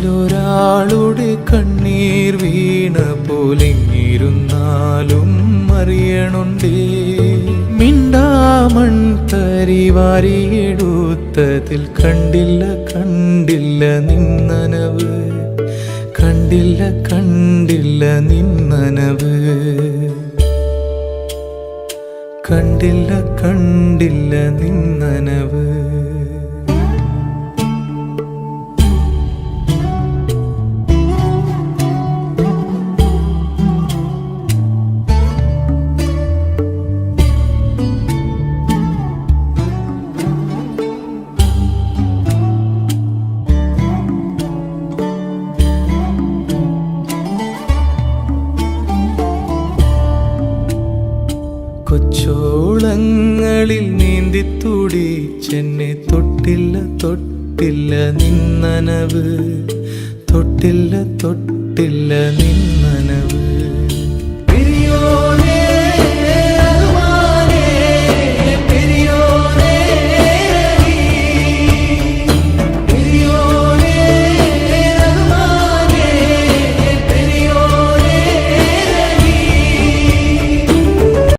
നെഞ്ചിലൊരാളുടെ കണ്ണീർ വീണ പോലെങ്ങിരുന്നാലും അറിയണുണ്ടേ. മിണ്ടാമൺ തരി വാരിയെടുത്തതിൽ കണ്ടില്ല കണ്ടില്ല നിന്നനവ്. കണ്ടില്ല കണ്ടില്ല നിന്നനവ്. കണ്ടില്ല കണ്ടില്ല നിന്നനവ്. കൊച്ചോളങ്ങളിൽ നീന്തി ചെന്നെ തൊട്ടില്ല തൊട്ടില്ല നിന്നനവ്. തൊട്ടില്ല തൊട്ടില്ല നിന്നനവ്.